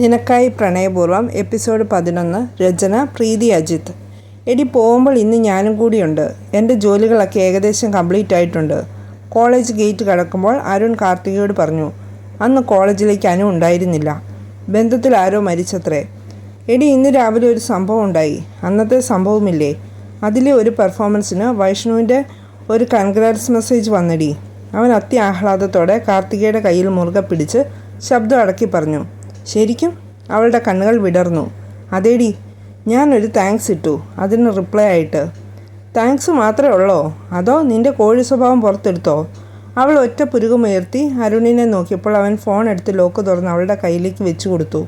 നിനക്കായി പ്രണയപൂർവം എപ്പിസോഡ് പതിനൊന്ന് രചന പ്രീതി അജിത്ത് എടി പോകുമ്പോൾ ഇന്ന് ഞാനും കൂടിയുണ്ട്. എന്റെ ജോലികളൊക്കെ ഏകദേശം കംപ്ലീറ്റ് ആയിട്ടുണ്ട്. കോളേജ് ഗേറ്റ് കടക്കുമ്പോൾ അരുൺ കാർത്തികയോട് പറഞ്ഞു അന്ന് കോളേജിലേക്ക് അനു ഉണ്ടായിരുന്നില്ല. ബന്ധത്തിൽ ആരോ മരിച്ചത്രേ. എടി ഇന്ന് രാവിലെ ഒരു സംഭവം ഉണ്ടായി. അന്നത്തെ സംഭവമില്ലേ? അതിലെ ഒരു പെർഫോമൻസിന് വൈഷ്ണുവിന്റെ ഒരു കൺഗ്രാറ്റ്സ് മെസ്സേജ് വന്നടി. അവൻ അത്യാഹ്ലാദത്തോടെ കാർത്തികയുടെ കയ്യിൽ മുറുകെ പിടിച്ച് ശബ്ദം അടക്കി പറഞ്ഞു ശരിക്കും അവളുടെ കണ്ണുകൾ വിടർന്നു. അതേടി ഞാനൊരു താങ്ക്സ് ഇട്ടു. അതിന് റിപ്ലൈ ആയിട്ട് താങ്ക്സ് മാത്രമേ ഉള്ളോ? അതോ നിന്റെ കോഴി സ്വഭാവം പുറത്തെടുത്തോ? അവൾ ഒറ്റ പുരുകുമുയർത്തി അരുണിനെ നോക്കിയപ്പോൾ അവൻ ഫോൺ എടുത്ത് ലോക്ക് തുറന്ന് അവളുടെ കയ്യിലേക്ക് വെച്ചു കൊടുത്തു.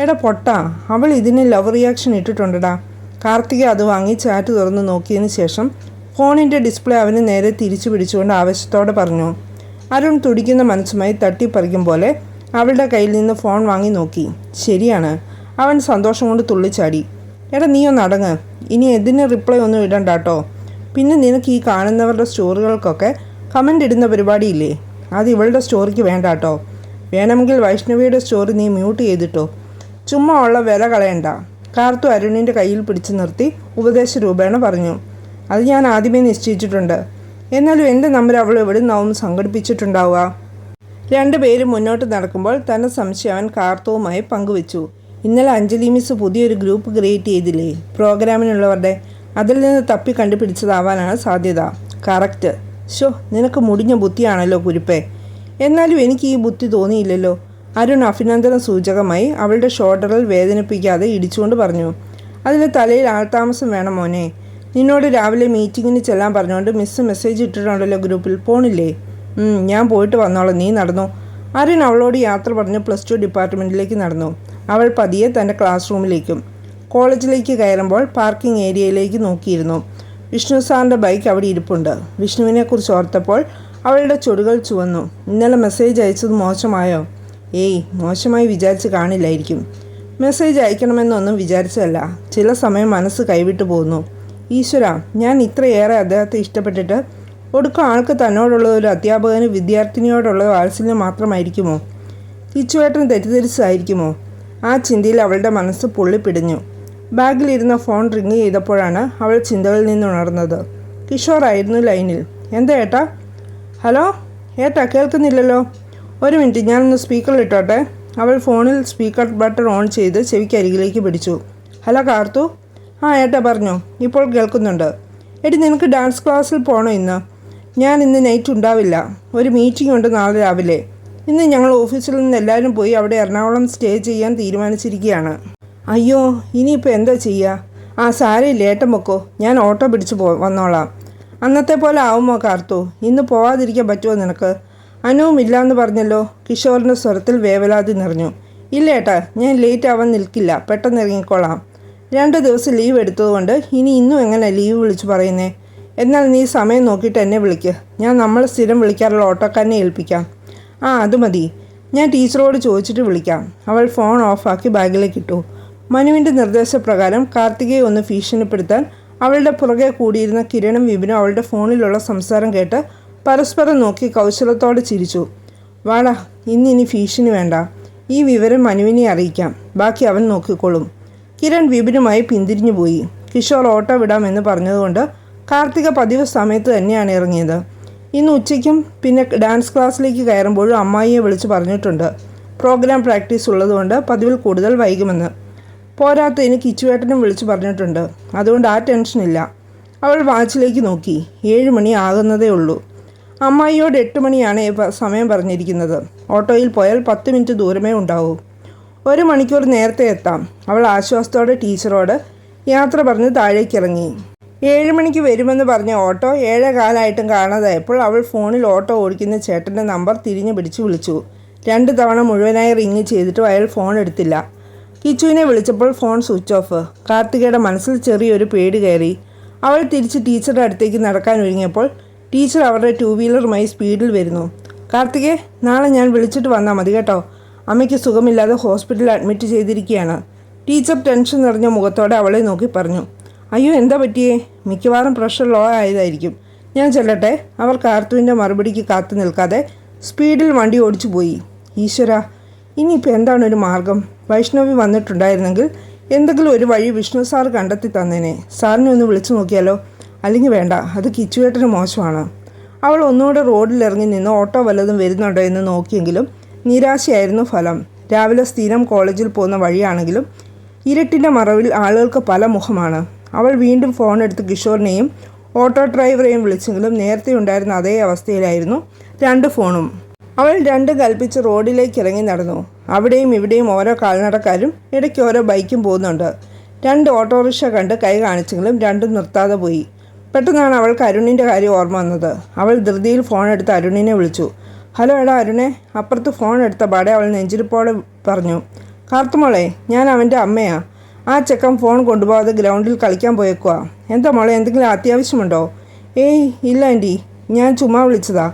എടാ പൊട്ടാ അവൾ ഇതിന് ലവ് റിയാക്ഷൻ ഇട്ടിട്ടുണ്ടടാ. കാർത്തിക അത് വാങ്ങി ചാറ്റ് തുറന്ന് നോക്കിയതിന് ശേഷം ഫോണിന്റെ ഡിസ്പ്ലേ അവന് നേരെ തിരിച്ചു പിടിച്ചുകൊണ്ട് ആവശ്യത്തോടെ പറഞ്ഞു. അരുൺ തുടിക്കുന്ന മനസ്സുമായി തട്ടിപ്പറിക്കും പോലെ അവളുടെ കയ്യിൽ നിന്ന് ഫോൺ വാങ്ങി നോക്കി. ശരിയാണ്. അവൻ സന്തോഷം കൊണ്ട് തുള്ളിച്ചാടി. എടാ നീ ഒന്ന് അടങ്ങ്. ഇനി എന്തിന് റിപ്ലൈ ഒന്നും ഇടണ്ട കേട്ടോ പിന്നെ നിനക്ക് ഈ കാണുന്നവരുടെ സ്റ്റോറികൾക്കൊക്കെ കമന്റ് ഇടുന്ന പരിപാടിയില്ലേ? അത് ഇവളുടെ സ്റ്റോറിക്ക് വേണ്ട കേട്ടോ വേണമെങ്കിൽ വൈഷ്ണവിയുടെ സ്റ്റോറി നീ മ്യൂട്ട് ചെയ്തിട്ടോ. ചുമ്മാ ഉള്ള വില കളയണ്ട. കാർത്തു അരുണിന്റെ കയ്യിൽ പിടിച്ചു നിർത്തി ഉപദേശ രൂപേണ പറഞ്ഞു. അത് ഞാൻ ആദ്യമേ നിശ്ചയിച്ചിട്ടുണ്ട്. എന്നാലും എന്റെ നമ്പർ അവൾ എവിടെ നിന്നാവും സംഘടിപ്പിച്ചിട്ടുണ്ടാവുക? രണ്ടുപേരും മുന്നോട്ട് നടക്കുമ്പോൾ തന്റെ സംശയം അവൻ കാർത്തവുമായി പങ്കുവച്ചു. ഇന്നലെ അഞ്ജലി മിസ് പുതിയൊരു ഗ്രൂപ്പ് ക്രിയേറ്റ് ചെയ്തില്ലേ? പ്രോഗ്രാമിനുള്ളവരുടെ അതിൽ നിന്ന് തപ്പി കണ്ടുപിടിച്ചതാവാനാണ് സാധ്യത. കറക്റ്റ്. ഷോ നിനക്ക് മുടിഞ്ഞ ബുദ്ധിയാണല്ലോ കുരുപ്പേ. എന്നാലും എനിക്ക് ഈ ബുദ്ധി തോന്നിയില്ലല്ലോ. അരുൺ അഭിനന്ദന സൂചകമായി അവളുടെ ഷോൾഡറിൽ വേദനിപ്പിക്കാതെ ഇടിച്ചുകൊണ്ട് പറഞ്ഞു അതിന് തലയിൽ ആൾതാമസം വേണം മോനെ. നിന്നോട് രാവിലെ മീറ്റിങ്ങിന് ചെല്ലാൻ പറഞ്ഞുകൊണ്ട് മിസ് മെസ്സേജ് ഇട്ടിട്ടുണ്ടല്ലോ ഗ്രൂപ്പിൽ. പോണില്ലേ? ഞാൻ പോയിട്ട് വന്നോളാം. നീ നടന്നു. അരുൺ അവളോട് യാത്ര പറഞ്ഞ് പ്ലസ് ടു ഡിപ്പാർട്ട്മെന്റിലേക്ക് നടന്നു. അവൾ പതിയെ തന്റെ ക്ലാസ് റൂമിലേക്കും കോളേജിലേക്ക് കയറുമ്പോൾ പാർക്കിംഗ് ഏരിയയിലേക്ക് നോക്കിയിരുന്നു. വിഷ്ണു സാറിന്റെ ബൈക്ക് അവിടെ ഇരിപ്പുണ്ട്. വിഷ്ണുവിനെക്കുറിച്ച് ഓർത്തപ്പോൾ അവളുടെ ചുടുകൾ ചുവന്നു. ഇന്നലെ മെസ്സേജ് അയച്ചത് മോശമായോ? ഏയ് മോശമായി വിചാരിച്ച് കാണില്ലായിരിക്കും. മെസ്സേജ് അയക്കണമെന്നൊന്നും വിചാരിച്ചതല്ല. ചില സമയം മനസ്സ് കൈവിട്ടു പോകുന്നു ഈശ്വര ഞാൻ ഇത്രയേറെ അദ്ദേഹത്തെ ഇഷ്ടപ്പെട്ടിട്ട് ഒടുക്കം ആൾക്ക് തന്നോടുള്ള ഒരു അധ്യാപകന് വിദ്യാർത്ഥിനിയോടുള്ള വാത്സല്യം മാത്രമായിരിക്കുമോ? കിച്ചുവേട്ടൻ തെറ്റിദ്ധരിച്ചതായിരിക്കുമോ? ആ ചിന്തയിൽ അവളുടെ മനസ്സ് പൊള്ളിപ്പിടിഞ്ഞു. ബാഗിലിരുന്ന ഫോൺ റിങ് ചെയ്തപ്പോഴാണ് അവൾ ചിന്തകളിൽ നിന്ന് ഉണർന്നത് കിഷോറായിരുന്നു ലൈനിൽ. എന്താ ഏട്ടാ? ഹലോ? ഏട്ടാ കേൾക്കുന്നില്ലല്ലോ. ഒരു മിനിറ്റ് ഞാനൊന്ന് സ്പീക്കറിൽ ഇട്ടോട്ടെ. അവൾ ഫോണിൽ സ്പീക്കർ ബട്ടൺ ഓൺ ചെയ്ത് ചെവിക്ക് അരികിലേക്ക് പിടിച്ചു. ഹലോ കാർത്തു? ആ ഏട്ടാ പറഞ്ഞോ. ഇപ്പോൾ കേൾക്കുന്നുണ്ട്. എടി നിനക്ക് ഡാൻസ് ക്ലാസ്സിൽ പോകണോ ഇന്ന്? ഞാൻ ഇന്ന് നൈറ്റ് ഉണ്ടാവില്ല. ഒരു മീറ്റിംഗ് ഉണ്ട് നാളെ രാവിലെ. ഇന്ന് ഞങ്ങൾ ഓഫീസിൽ നിന്ന് എല്ലാവരും പോയി അവിടെ എറണാകുളം സ്റ്റേ ചെയ്യാൻ തീരുമാനിച്ചിരിക്കുകയാണ്. അയ്യോ ഇനിയിപ്പോൾ എന്താ ചെയ്യുക ആ സാരയില്ല ഏട്ടൻ വെക്കോ ഞാൻ ഓട്ടോ പിടിച്ച് പോ വന്നോളാം. അന്നത്തെ പോലെ ആവുമോ കാർത്തു? ഇന്ന് പോവാതിരിക്കാൻ പറ്റുമോ നിനക്ക്? അനുവും ഇല്ലാന്ന് പറഞ്ഞല്ലോ. കിഷോറിന്റെ സ്വരത്തിൽ വേവലാതി നിറഞ്ഞു. ഇല്ല ഏട്ടാ ഞാൻ ലേറ്റ് ആവാൻ നിൽക്കില്ല. പെട്ടെന്ന് ഇറങ്ങിക്കോളാം. രണ്ട് ദിവസം ലീവ് എടുത്തതുകൊണ്ട് ഇനി ഇന്നും എങ്ങനെ ലീവ് വിളിച്ചു പറയുന്നേ? എന്നാൽ നീ സമയം നോക്കിയിട്ട് എന്നെ വിളിക്ക്. ഞാൻ നമ്മൾ സ്ഥിരം വിളിക്കാറുള്ള ഓട്ടോക്കാരനെ ഏൽപ്പിക്കാം. ആ അത് മതി. ഞാൻ ടീച്ചറോട് ചോദിച്ചിട്ട് വിളിക്കാം. അവൾ ഫോൺ ഓഫാക്കി ബാഗിലേക്ക് ഇട്ടു. മനുവിന്റെ നിർദ്ദേശപ്രകാരം കാർത്തികയെ ഒന്ന് ഭീഷണിപ്പെടുത്താൻ അവളുടെ പുറകെ കൂടിയിരുന്ന കിരണും വിപിനും അവളുടെ ഫോണിലുള്ള സംസാരം കേട്ട് പരസ്പരം നോക്കി കൗശലത്തോടെ ചിരിച്ചു. വാടാ ഇന്നിനി ഭീഷണി വേണ്ട. ഈ വിവരം മനുവിനെ അറിയിക്കാം. ബാക്കി അവൻ നോക്കിക്കോളും. കിരൺ വിപിനുമായി പിന്തിരിഞ്ഞു പോയി കിഷോർ ഓട്ടോ വിടാമെന്ന് പറഞ്ഞതുകൊണ്ട് കാർത്തിക പതിവ് സമയത്ത് തന്നെയാണ് ഇറങ്ങിയത്. ഇന്ന് ഉച്ചയ്ക്കും പിന്നെ ഡാൻസ് ക്ലാസ്സിലേക്ക് കയറുമ്പോഴും അമ്മായിയെ വിളിച്ച് പറഞ്ഞിട്ടുണ്ട്. പ്രോഗ്രാം പ്രാക്ടീസ് ഉള്ളതുകൊണ്ട് പതിവിൽ കൂടുതൽ വൈകുമെന്ന്. പോരാത്തതിന് കിച്ചുവേട്ടനും വിളിച്ച് പറഞ്ഞിട്ടുണ്ട്. അതുകൊണ്ട് ആ ടെൻഷനില്ല അവൾ വാച്ചിലേക്ക് നോക്കി. ഏഴ് മണി ആകുന്നതേ ഉള്ളൂ. അമ്മായിയോട് എട്ട് മണിയാണ് സമയം പറഞ്ഞിരിക്കുന്നത്. ഓട്ടോയിൽ പോയാൽ പത്ത് മിനിറ്റ് ദൂരമേ ഉണ്ടാവൂ. ഒരു മണിക്കൂർ നേരത്തെ എത്താം. അവൾ ആശ്വാസത്തോടെ ടീച്ചറോട് യാത്ര പറഞ്ഞ് താഴേക്ക് ഇറങ്ങി ഏഴ് മണിക്ക് വരുമെന്ന് പറഞ്ഞ ഓട്ടോ ഏഴേ കാലായിട്ടും കാണാതായപ്പോൾ അവൾ ഫോണിൽ ഓട്ടോ ഓടിക്കുന്ന ചേട്ടന്റെ നമ്പർ തിരിഞ്ഞു പിടിച്ച് വിളിച്ചു. രണ്ട് തവണ മുഴുവനായി റിങ് ചെയ്തിട്ടും അയാൾ ഫോൺ എടുത്തില്ല. കിച്ചുവിനെ വിളിച്ചപ്പോൾ ഫോൺ സ്വിച്ച് ഓഫ്. കാർത്തികയുടെ മനസ്സിൽ ചെറിയൊരു പേടി കയറി. അവൾ തിരിച്ച് ടീച്ചറുടെ അടുത്തേക്ക് നടക്കാൻ ഒരുങ്ങിയപ്പോൾ ടീച്ചർ അവരുടെ ടൂ വീലറുമായി സ്പീഡിൽ വരുന്നു. കാർത്തികെ നാളെ ഞാൻ വിളിച്ചിട്ട് വന്നാൽ മതി കേട്ടോ. അമ്മയ്ക്ക് സുഖമില്ലാതെ ഹോസ്പിറ്റലിൽ അഡ്മിറ്റ് ചെയ്തിരിക്കുകയാണ്. ടീച്ചർ ടെൻഷൻ നിറഞ്ഞ മുഖത്തോടെ അവളെ നോക്കി പറഞ്ഞു. അയ്യോ എന്താ പറ്റിയേ? മിക്കവാറും പ്രഷർ ലോ ആയതായിരിക്കും. ഞാൻ ചെല്ലട്ടെ. അവർ കാർത്തുവിന്റെ മറുപടിക്ക് കാത്തു നിൽക്കാതെ സ്പീഡിൽ വണ്ടി ഓടിച്ചു പോയി. ഈശ്വര ഇനിയിപ്പോൾ എന്താണ് ഒരു മാർഗം? വൈഷ്ണവി വന്നിട്ടുണ്ടായിരുന്നെങ്കിൽ എന്തെങ്കിലും ഒരു വഴി വിഷ്ണു സാർ കണ്ടെത്തി തന്നേനെ. സാറിനെ ഒന്ന് വിളിച്ചു നോക്കിയാലോ? അല്ലെങ്കിൽ വേണ്ട അത് കിച്ചുവേട്ടന് മോശമാണ്. അവൾ ഒന്നുകൂടെ റോഡിലിറങ്ങി നിന്ന് ഓട്ടോ വല്ലതും വരുന്നുണ്ടോ എന്ന് നോക്കിയെങ്കിലും നിരാശയായിരുന്നു ഫലം. രാവിലെ സ്ഥിരം കോളേജിൽ പോകുന്ന വഴിയാണെങ്കിലും ഇരുട്ടിന്റെ മറവിൽ ആളുകൾക്ക് പല മുഖമാണ്. അവൾ വീണ്ടും ഫോൺ എടുത്ത് കിഷോറിനെയും ഓട്ടോ ഡ്രൈവറെയും വിളിച്ചെങ്കിലും നേരത്തെ ഉണ്ടായിരുന്ന അതേ അവസ്ഥയിലായിരുന്നു രണ്ട് ഫോണും അവൾ രണ്ട് കൽപ്പിച്ച് റോഡിലേക്ക് ഇറങ്ങി നടന്നു. അവിടെയും ഇവിടെയും ഓരോ കാൽനടക്കാരും ഇടയ്ക്ക് ഓരോ ബൈക്കും പോകുന്നുണ്ട്. രണ്ട് ഓട്ടോറിക്ഷ കണ്ട് കൈ കാണിച്ചെങ്കിലും രണ്ടും നിർത്താതെ പോയി. പെട്ടെന്നാണ് അവൾക്ക് അരുണിന്റെ കാര്യം ഓർമ്മ വന്നത്. അവൾ ധൃതിയിൽ ഫോൺ എടുത്ത് അരുണിനെ വിളിച്ചു. ഹലോ എടാ അരുണേ അപ്പുറത്ത് ഫോൺ എടുത്ത പാടെ അവൾ നെഞ്ചിരിപ്പോടെ പറഞ്ഞു. കാർത്തുമോളെ ഞാൻ അവന്റെ അമ്മയാ. ആ ചെക്കൻ ഫോൺ കൊണ്ടുപോകാതെ ഗ്രൗണ്ടിൽ കളിക്കാൻ പോയേക്കുക എന്താ മോളെ എന്തെങ്കിലും അത്യാവശ്യമുണ്ടോ? ഏയ് ഇല്ല ആന്റി ഞാൻ ചുമ്മാ വിളിച്ചതാ.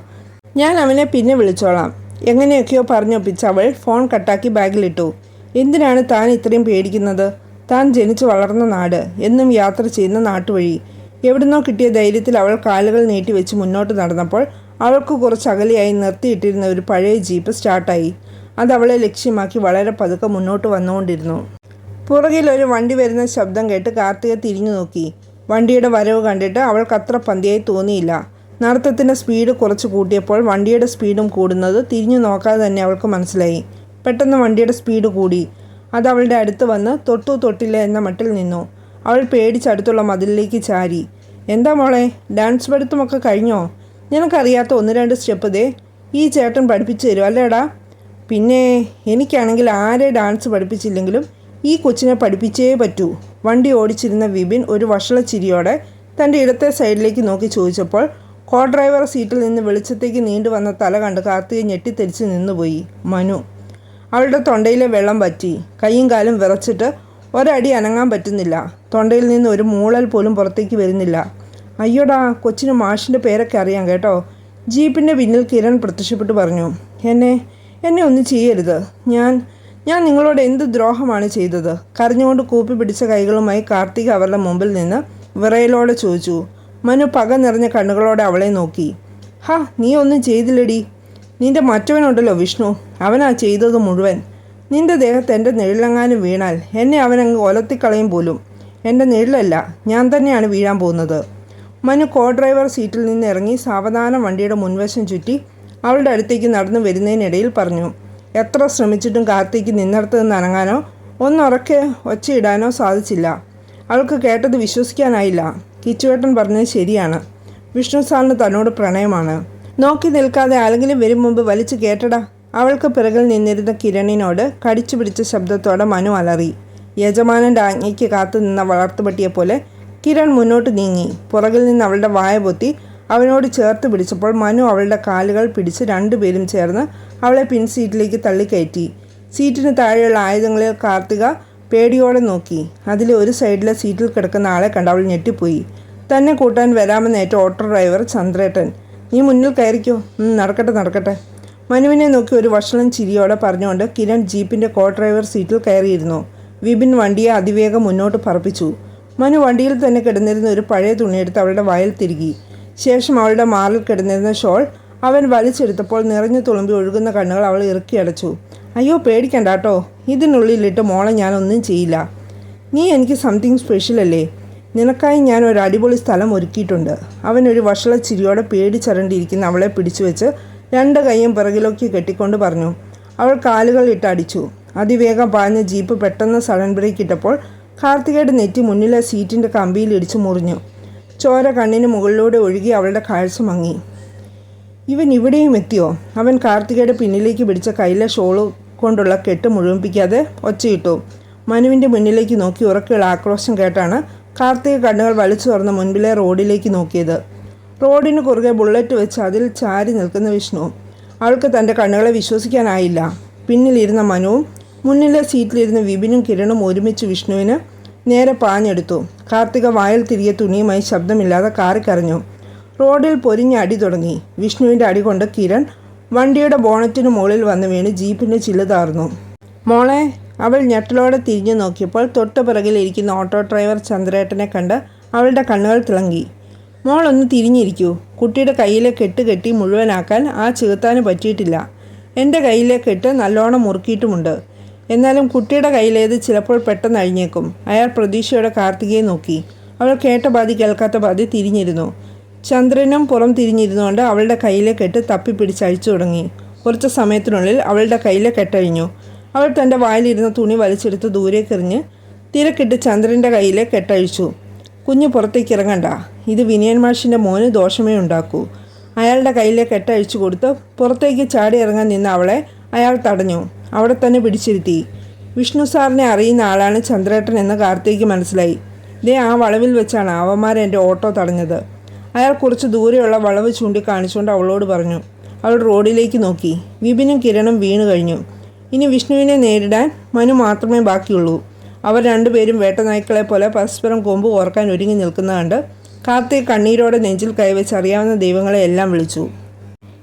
ഞാൻ അവനെ പിന്നെ വിളിച്ചോളാം. എങ്ങനെയൊക്കെയോ പറഞ്ഞൊപ്പിച്ച് അവൾ ഫോൺ കട്ടാക്കി ബാഗിലിട്ടു എന്തിനാണ് താൻ ഇത്രയും പേടിക്കുന്നത്? താൻ ജനിച്ചു വളർന്ന നാട് എന്നും യാത്ര ചെയ്യുന്ന നാട്ടുവഴി. എവിടുന്നോ കിട്ടിയ ധൈര്യത്തിൽ അവൾ കാലുകൾ നീട്ടിവെച്ച് മുന്നോട്ട് നടന്നപ്പോൾ അവൾക്ക് കുറച്ച് അകലെയായി നിർത്തിയിട്ടിരുന്ന ഒരു പഴയ ജീപ്പ് സ്റ്റാർട്ടായി. അത് അവളെ ലക്ഷ്യമാക്കി വളരെ പതുക്കെ മുന്നോട്ട് വന്നുകൊണ്ടിരുന്നു. പുറകിൽ ഒരു വണ്ടി വരുന്ന ശബ്ദം കേട്ട് കാർത്തിക തിരിഞ്ഞു നോക്കി. വണ്ടിയുടെ വരവ് കണ്ടിട്ട് അവൾക്ക് അത്ര പന്തിയായി തോന്നിയില്ല. നടത്തത്തിന്റെ സ്പീഡ് കുറച്ച് കൂട്ടിയപ്പോൾ വണ്ടിയുടെ സ്പീഡും കൂടുന്നത് തിരിഞ്ഞു നോക്കാതെ തന്നെ അവൾക്ക് മനസ്സിലായി. പെട്ടെന്ന് വണ്ടിയുടെ സ്പീഡ് കൂടി. അത് അവളുടെ അടുത്ത് വന്ന് തൊട്ടു തൊട്ടില്ല എന്ന മട്ടിൽ നിന്നു. അവൾ പേടിച്ചടുത്തുള്ള മതിലിലേക്ക് ചാരി. എന്താ മോളെ? ഡാൻസ് പഠിത്തമൊക്കെ കഴിഞ്ഞോ? നിനക്കറിയാത്ത ഒന്ന് രണ്ട് സ്റ്റെപ്പ് ദേ. ഈ ചേട്ടൻ പഠിപ്പിച്ചു തരും അല്ലേടാ പിന്നെ എനിക്കാണെങ്കിൽ ആരെ ഡാൻസ് പഠിപ്പിച്ചില്ലെങ്കിലും ഈ കൊച്ചിനെ പഠിപ്പിച്ചേ പറ്റൂ. വണ്ടി ഓടിച്ചിരുന്ന വിപിൻ ഒരു വഷളച്ചിരിയോടെ തന്റെ ഇടത്തെ സൈഡിലേക്ക് നോക്കി ചോദിച്ചപ്പോൾ കോ ഡ്രൈവർ സീറ്റിൽ നിന്ന് വെളിച്ചത്തേക്ക് നീണ്ടു വന്ന തല കണ്ട് കാർത്തിക ഞെട്ടിത്തെരിച്ച് നിന്നുപോയി. മനു അവളുടെ തൊണ്ടയിലെ വെള്ളം പറ്റി കൈയും കാലും വിറച്ചിട്ട് ഒരടി അനങ്ങാൻ പറ്റുന്നില്ല. തൊണ്ടയിൽ നിന്ന് ഒരു മൂളൽ പോലും പുറത്തേക്ക് വരുന്നില്ല. അയ്യോടാ കൊച്ചിന് മാഷിന്റെ പേരൊക്കെ അറിയാം കേട്ടോ. ജീപ്പിന്റെ പിന്നിൽ കിരൺ പ്രത്യക്ഷപ്പെട്ട് പറഞ്ഞു എന്നെ എന്നെ ഒന്നും ചെയ്യരുത്. ഞാൻ ഞാൻ നിങ്ങളോട് എന്ത് ദ്രോഹമാണ് ചെയ്തത്? കരഞ്ഞുകൊണ്ട് കൂപ്പി പിടിച്ച കൈകളുമായി കാർത്തിക് അവരുടെ മുമ്പിൽ നിന്ന് വിറയലോടെ ചോദിച്ചു. മനു പക നിറഞ്ഞ കണ്ണുകളോടെ അവളെ നോക്കി. ഹാ നീ ഒന്നും ചെയ്തില്ലടി. നിന്റെ മറ്റവനുണ്ടല്ലോ വിഷ്ണു. അവനാ ചെയ്തത് മുഴുവൻ. നിന്റെ ദേഹത്ത് എന്റെ നിഴലെങ്ങാനും വീണാൽ എന്നെ അവനങ്ങ് ഒലത്തിക്കളയും പോലും. എന്റെ നിഴലല്ല ഞാൻ തന്നെയാണ് വീഴാൻ പോകുന്നത്. മനു കോ ഡ്രൈവർ സീറ്റിൽ നിന്ന് ഇറങ്ങി സാവധാനം വണ്ടിയുടെ മുൻവശം ചുറ്റി അവളുടെ അടുത്തേക്ക് നടന്നു വരുന്നതിനിടയിൽ പറഞ്ഞു. എത്ര ശ്രമിച്ചിട്ടും കാർത്തിക്ക് നിന്നിടത്ത് നിന്ന് അനങ്ങാനോ ഒന്നുറക്കെ ഒച്ചയിടാനോ സാധിച്ചില്ല. അവൾക്ക് കേട്ടത് വിശ്വസിക്കാനായില്ല. കിച്ചുവേട്ടൻ പറഞ്ഞത് ശരിയാണ്. വിഷ്ണു സാറിന് തന്നോട് പ്രണയമാണ്. നോക്കി നിൽക്കാതെ ആരെങ്കിലും വരും മുമ്പ് വലിച്ചു കേട്ടടാ. അവൾക്ക് പിറകിൽ നിന്നിരുന്ന കിരണിനോട് കടിച്ചു പിടിച്ച ശബ്ദത്തോടെ മനു അലറി. യജമാനന്റെ ആജ്ഞയ്ക്ക് കാത്തു നിന്ന വളർത്തുപട്ടിയെ പോലെ കിരൺ മുന്നോട്ട് നീങ്ങി. പുറകിൽ നിന്ന് അവളുടെ വായ പൊത്തി അവനോട് ചേർത്ത് പിടിച്ചപ്പോൾ മനു അവളുടെ കാലുകൾ പിടിച്ച് രണ്ടുപേരും ചേർന്ന് അവളെ പിൻ സീറ്റിലേക്ക് തള്ളിക്കയറ്റി സീറ്റിന് താഴെയുള്ള ആയുധങ്ങളിൽ കാർത്തിക പേടിയോടെ നോക്കി. അതിൽ ഒരു സൈഡിലെ സീറ്റിൽ കിടക്കുന്ന ആളെ കണ്ട് അവൾ ഞെട്ടിപ്പോയി. തന്നെ കൂട്ടാൻ വരാമെന്നേറ്റ ഓട്ടോ ഡ്രൈവർ ചന്ദ്രേട്ടൻ. നീ മുന്നിൽ കയറിക്കോ. നടക്കട്ടെ നടക്കട്ടെ. മനുവിനെ നോക്കി ഒരു വഷളം ചിരിയോടെ പറഞ്ഞുകൊണ്ട് കിരൺ ജീപ്പിന്റെ കോ ഡ്രൈവർ സീറ്റിൽ കയറിയിരുന്നു. വിപിൻ വണ്ടിയെ അതിവേഗം മുന്നോട്ട് പറപ്പിച്ചു. മനു വണ്ടിയിൽ തന്നെ കിടന്നിരുന്ന ഒരു പഴയ തുണിയെടുത്ത് അവളുടെ വയൽ തിരുകി. ശേഷം അവളുടെ മാറിൽ കിടന്നിരുന്ന ഷോൾ അവൻ വലിച്ചെടുത്തപ്പോൾ നിറഞ്ഞു തുളുമ്പി ഒഴുകുന്ന കണ്ണുകൾ അവൾ ഇറുക്കി അടച്ചു. അയ്യോ പേടിക്കണ്ട കേട്ടോ ഇതിനുള്ളിലിട്ട് മോളെ ഞാനൊന്നും ചെയ്യില്ല. നീ എനിക്ക് സംതിങ് സ്പെഷ്യൽ അല്ലേ? നിനക്കായി ഞാൻ ഒരു അടിപൊളി സ്ഥലം ഒരുക്കിയിട്ടുണ്ട്. അവൻ ഒരു വഷള ചിരിയോടെ പേടിച്ചരണ്ടിരിക്കുന്ന അവളെ പിടിച്ചു വെച്ച് രണ്ട് കൈയും പിറകിലൊക്കെ കെട്ടിക്കൊണ്ട് പറഞ്ഞു. അവൾ കാലുകൾ ഇട്ട് ഇട്ടടിച്ചു അതിവേഗം പാഞ്ഞ ജീപ്പ് പെട്ടെന്ന് സഡൻ ബ്രേക്ക് ഇട്ടപ്പോൾ കാർത്തികയുടെ നെറ്റി മുന്നിലെ സീറ്റിന്റെ കമ്പിയിൽ ഇടിച്ചു മുറിഞ്ഞു. ചോര കണ്ണിന് മുകളിലൂടെ ഒഴുകി അവളുടെ കാഴ്ച മങ്ങി. ഇവൻ ഇവിടെയും എത്തിയോ? അവൻ കാർത്തികയുടെ പിന്നിലേക്ക് പിടിച്ച കയ്യിലെ ഷോൾ കൊണ്ടുള്ള കെട്ട് മുഴുവിപ്പിക്കാതെ ഒച്ചയിട്ടു. മനുവിന്റെ മുന്നിലേക്ക് നോക്കി ഉറക്കെയുള്ള ആക്രോശം കേട്ടാണ് കാർത്തിക കണ്ണുകൾ വലിച്ചു തുറന്ന് മുൻപിലെ റോഡിലേക്ക് നോക്കിയത്. റോഡിന് കുറുകെ ബുള്ളറ്റ് വെച്ച് അതിൽ ചാരി നിൽക്കുന്ന വിഷ്ണു. അവൾക്ക് തന്റെ കണ്ണുകളെ വിശ്വസിക്കാനായില്ല. പിന്നിലിരുന്ന മനുവും മുന്നിലെ സീറ്റിലിരുന്ന വിപിനും കിരണും ഒരുമിച്ച് വിഷ്ണുവിന് നേരെ പാഞ്ഞെടുത്തു. കാർത്തിക വായിൽ തിരികെ തുണിയുമായി ശബ്ദമില്ലാതെ കാറിക്കരഞ്ഞു റോഡിൽ പൊരിഞ്ഞ അടി തുടങ്ങി. വിഷ്ണുവിന്റെ അടി കൊണ്ട് കിരൺ വണ്ടിയുടെ ബോണറ്റിന് മുകളിൽ വന്ന് വീണ് ജീപ്പിന്റെ ചില്ല് താർന്നു മോളെ അവൾ ഞെട്ടലോടെ തിരിഞ്ഞു നോക്കിയപ്പോൾ തൊട്ട് പിറകിൽ ഇരിക്കുന്ന ഓട്ടോ ഡ്രൈവർ ചന്ദ്രേട്ടനെ കണ്ട് അവളുടെ കണ്ണുകൾ തിളങ്ങി. മോൾ ഒന്ന് തിരിഞ്ഞിരിക്കൂ. കുട്ടിയുടെ കയ്യിലെ കെട്ട് കെട്ടി മുഴുവനാക്കാൻ ആ ചെകുത്താന് പറ്റിയിട്ടില്ല. എന്റെ കയ്യിലെ കെട്ട് നല്ലോണം മുറുക്കിയിട്ടുമുണ്ട്. എന്നാലും കുട്ടിയുടെ കയ്യിലേത് ചിലപ്പോൾ പെട്ടെന്ന് അഴിഞ്ഞേക്കും. അയാൾ പ്രതീക്ഷയോടെ കാർത്തികയെ നോക്കി. അവൾ കേട്ട പാതി കേൾക്കാത്ത പാതി തിരിഞ്ഞിരുന്നു. ചന്ദ്രനും പുറം തിരിഞ്ഞിരുന്നുകൊണ്ട് അവളുടെ കയ്യിലെ കെട്ട് തപ്പി പിടിച്ച് അഴിച്ചു തുടങ്ങി. കുറച്ച് സമയത്തിനുള്ളിൽ അവളുടെ കയ്യിലെ കെട്ടഴിഞ്ഞു അവൾ തന്റെ വായിലിരുന്ന തുണി വലിച്ചെടുത്ത് ദൂരേക്കെറിഞ്ഞ് തിരക്കിട്ട് ചന്ദ്രന്റെ കയ്യിലെ കെട്ടഴിച്ചു കുഞ്ഞു പുറത്തേക്ക് ഇറങ്ങണ്ട. ഇത് വിനയൻ മാഷിന്റെ മോന് ദോഷമേ ഉണ്ടാക്കൂ. അയാളുടെ കയ്യിലെ കെട്ടഴിച്ചു കൊടുത്ത് പുറത്തേക്ക് ചാടി ഇറങ്ങാൻ നിന്ന് അവളെ അയാൾ തടഞ്ഞു. അവിടെ തന്നെ പിടിച്ചിരുത്തി. വിഷ്ണു സാറിനെ അറിയുന്ന ആളാണ് ചന്ദ്രേട്ടൻ എന്ന് കാർത്തിക് മനസ്സിലായി. ദേ ആ വളവിൽ വെച്ചാണ് അവന്മാർ എന്റെ ഓട്ടോ തടഞ്ഞത്. അയാൾ കുറച്ച് ദൂരെയുള്ള വളവ് ചൂണ്ടിക്കാണിച്ചുകൊണ്ട് അവളോട് പറഞ്ഞു അവൾ റോഡിലേക്ക് നോക്കി. വിപിനും കിരണും വീണു കഴിഞ്ഞു. ഇനി വിഷ്ണുവിനെ നേരിടാൻ മനു മാത്രമേ ബാക്കിയുള്ളൂ. അവർ രണ്ടുപേരും വേട്ടനായ്ക്കളെ പോലെ പരസ്പരം കൊമ്പ് ഓർക്കാൻ ഒരുങ്ങി നിൽക്കുന്ന കണ്ട് കാർത്തിക് കണ്ണീരോടെ നെഞ്ചിൽ കൈവച്ച് അറിയാവുന്ന ദൈവങ്ങളെ എല്ലാം വിളിച്ചു.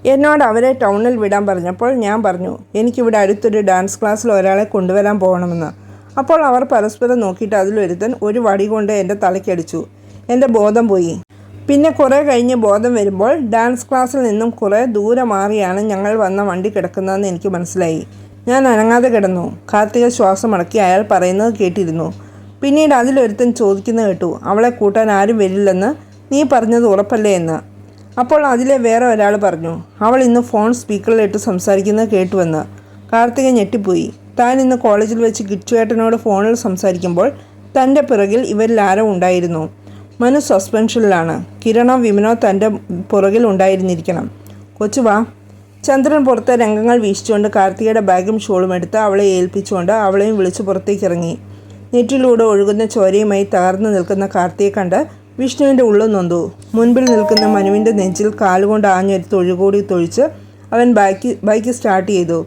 എന്നോട് അവരെ ടൗണിൽ വിടാൻ പറഞ്ഞപ്പോൾ ഞാൻ പറഞ്ഞു എനിക്കിവിടെ അടുത്തൊരു ഡാൻസ് ക്ലാസ്സിൽ ഒരാളെ കൊണ്ടുവരാൻ പോകണമെന്ന്. അപ്പോൾ അവർ പരസ്പരം നോക്കിയിട്ട് അതിലൊരുത്തൻ ഒരു വടി കൊണ്ട് എന്റെ തലയ്ക്കടിച്ചു എന്റെ ബോധം പോയി. പിന്നെ കുറേ കഴിഞ്ഞ് ബോധം വരുമ്പോൾ ഡാൻസ് ക്ലാസ്സിൽ നിന്നും കുറേ ദൂരെ മാറിയാണ് ഞങ്ങൾ വന്ന വണ്ടി കിടക്കുന്നതെന്ന് എനിക്ക് മനസ്സിലായി. ഞാൻ അനങ്ങാതെ കിടന്നു. കാർത്തിക ശ്വാസം അടക്കി അയാൾ പറയുന്നത് കേട്ടിരുന്നു. പിന്നീട് അതിലൊരുത്തൻ ചോദിക്കുന്നത് കേട്ടു. അവളെ കൂട്ടാൻ ആരും വരില്ലെന്ന് നീ പറഞ്ഞത് ഉറപ്പല്ലേ എന്ന്? അപ്പോൾ അതിലെ വേറെ ഒരാൾ പറഞ്ഞു. അവൾ ഇന്ന് ഫോൺ സ്പീക്കറിലിട്ട് സംസാരിക്കുന്നത് കേട്ടുവെന്ന്. കാർത്തിക ഞെട്ടിപ്പോയി. താൻ ഇന്ന് കോളേജിൽ വെച്ച് കിച്ചുവേട്ടനോട് ഫോണിൽ സംസാരിക്കുമ്പോൾ തന്റെ പിറകിൽ ഇവരിൽ ആരോ ഉണ്ടായിരുന്നു. മനു സസ്പെൻഷനിലാണ്. കിരണോ വിമനോ തന്റെ പുറകിൽ ഉണ്ടായിരുന്നിരിക്കണം. കൊച്ചു വാ. ചന്ദ്രൻ പുറത്തെ രംഗങ്ങൾ വീശിച്ചുകൊണ്ട് കാർത്തികയുടെ ബാഗും ഷോളും എടുത്ത് അവളെ ഏൽപ്പിച്ചുകൊണ്ട് അവളെയും വിളിച്ചു പുറത്തേക്ക് ഇറങ്ങി നെറ്റിലൂടെ ഒഴുകുന്ന ചോരയുമായി തകർന്നു നിൽക്കുന്ന കാർത്തിയെ കണ്ട് വിഷ്ണുവിന്റെ ഉള്ളു നൊന്തു. മുൻപിൽ നിൽക്കുന്ന മനുവിന്റെ നെഞ്ചിൽ കാലുകൊണ്ട് ആഞ്ഞൊരു തൊഴുകൂടി തൊഴിച്ച് അവൻ ബൈക്ക് ബൈക്ക് സ്റ്റാർട്ട് ചെയ്തു.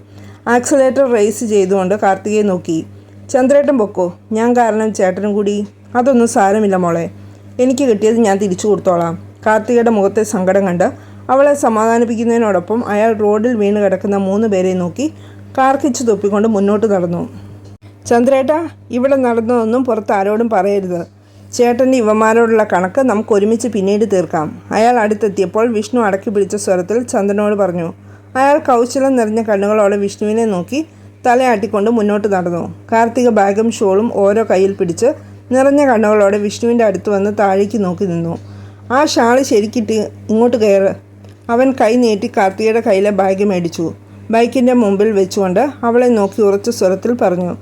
ആക്സലേറ്റർ റേസ് ചെയ്തുകൊണ്ട് കാർത്തികയെ നോക്കി. ചന്ദ്രേട്ടൻ പൊക്കോ? ഞാൻ കാരണം ചേട്ടനും കൂടി. അതൊന്നും സാരമില്ല മോളെ. എനിക്ക് കിട്ടിയത് ഞാൻ തിരിച്ചു കൊടുത്തോളാം. കാർത്തികയുടെ മുഖത്തെ സങ്കടം കണ്ട് അവളെ സമാധാനിപ്പിക്കുന്നതിനോടൊപ്പം അയാൾ റോഡിൽ വീണ് കിടക്കുന്ന മൂന്ന് പേരെ നോക്കി കാർക്കിച്ച് തൊപ്പിക്കൊണ്ട് മുന്നോട്ട് നടന്നു. ചന്ദ്രേട്ട ഇവിടെ നടന്നതൊന്നും പുറത്ത് ആരോടും പറയരുത്. ചേട്ടന്റെ ഇവന്മാരോടുള്ള കണക്ക് നമുക്ക് ഒരുമിച്ച് പിന്നീട് തീർക്കാം. അയാൾ അടുത്തെത്തിയപ്പോൾ വിഷ്ണു അടക്കി പിടിച്ച സ്വരത്തിൽ ചന്ദ്രനോട് പറഞ്ഞു. അയാൾ കൗശലം നിറഞ്ഞ കണ്ണുകളോടെ വിഷ്ണുവിനെ നോക്കി തലയാട്ടിക്കൊണ്ട് മുന്നോട്ട് നടന്നു. കാർത്തിക ബാഗും ഷോളും ഓരോ കയ്യിൽ പിടിച്ച് നിറഞ്ഞ കണ്ണുകളോടെ വിഷ്ണുവിന്റെ അടുത്ത് വന്ന് താഴേക്ക് നോക്കി നിന്നു. ആ ഷാൾ ശരിക്കിട്ട് ഇങ്ങോട്ട് കയറ്. അവൻ കൈ നീട്ടി കാർത്തികയുടെ കയ്യിലെ ബാഗ് മേടിച്ചു. ബൈക്കിന്റെ മുമ്പിൽ വെച്ചുകൊണ്ട് അവളെ നോക്കി ഉറച്ച സ്വരത്തിൽ പറഞ്ഞു.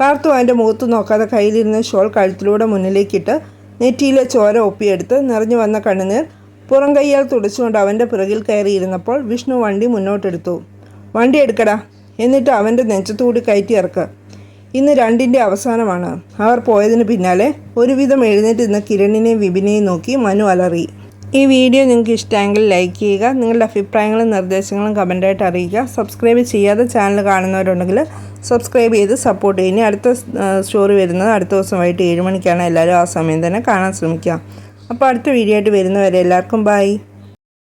കാർത്തു അവന്റെ മുഖത്ത് നോക്കാതെ കയ്യിലിരുന്ന ഷോൾ കഴുത്തിലൂടെ മുന്നിലേക്കിട്ട് നെറ്റിയിലെ ചോര ഒപ്പിയെടുത്ത് നിറഞ്ഞു വന്ന കണ്ണുനീർ പുറം കൈയാൽ തുടച്ചുകൊണ്ട് അവന്റെ പിറകിൽ കയറിയിരുന്നപ്പോൾ വിഷ്ണു വണ്ടി മുന്നോട്ടെടുത്തു. വണ്ടി എടുക്കടാ എന്നിട്ട് അവന്റെ നെഞ്ചത്തുകൂടി കയറ്റി ഇറക്കുക ഇന്ന് രണ്ടിന്റെ അവസാനമാണ്. അവർ പോയതിന് പിന്നാലെ ഒരുവിധം എഴുന്നേറ്റ് നിന്ന കിരണിനെയും വിപിനെയും നോക്കി മനു അലറി. ഈ വീഡിയോ നിങ്ങൾക്ക് ഇഷ്ടമെങ്കിൽ ലൈക്ക് ചെയ്യുക നിങ്ങളുടെ അഭിപ്രായങ്ങളും നിർദ്ദേശങ്ങളും കമന്റായിട്ട് അറിയിക്കുക. സബ്സ്ക്രൈബ് ചെയ്യാതെ ചാനൽ കാണുന്നവരുണ്ടെങ്കിൽ സബ്സ്ക്രൈബ് ചെയ്ത് സപ്പോർട്ട് ചെയ്യുക. അടുത്ത സ്റ്റോറി വരുന്നത് അടുത്ത ദിവസം വൈകിട്ട് ഏഴ് മണിക്കാണ്. എല്ലാവരും ആ സമയം തന്നെ കാണാൻ ശ്രമിക്കുക. അപ്പോൾ അടുത്ത വീഡിയോ ആയിട്ട് വരുന്നവരെ എല്ലാവർക്കും ബൈ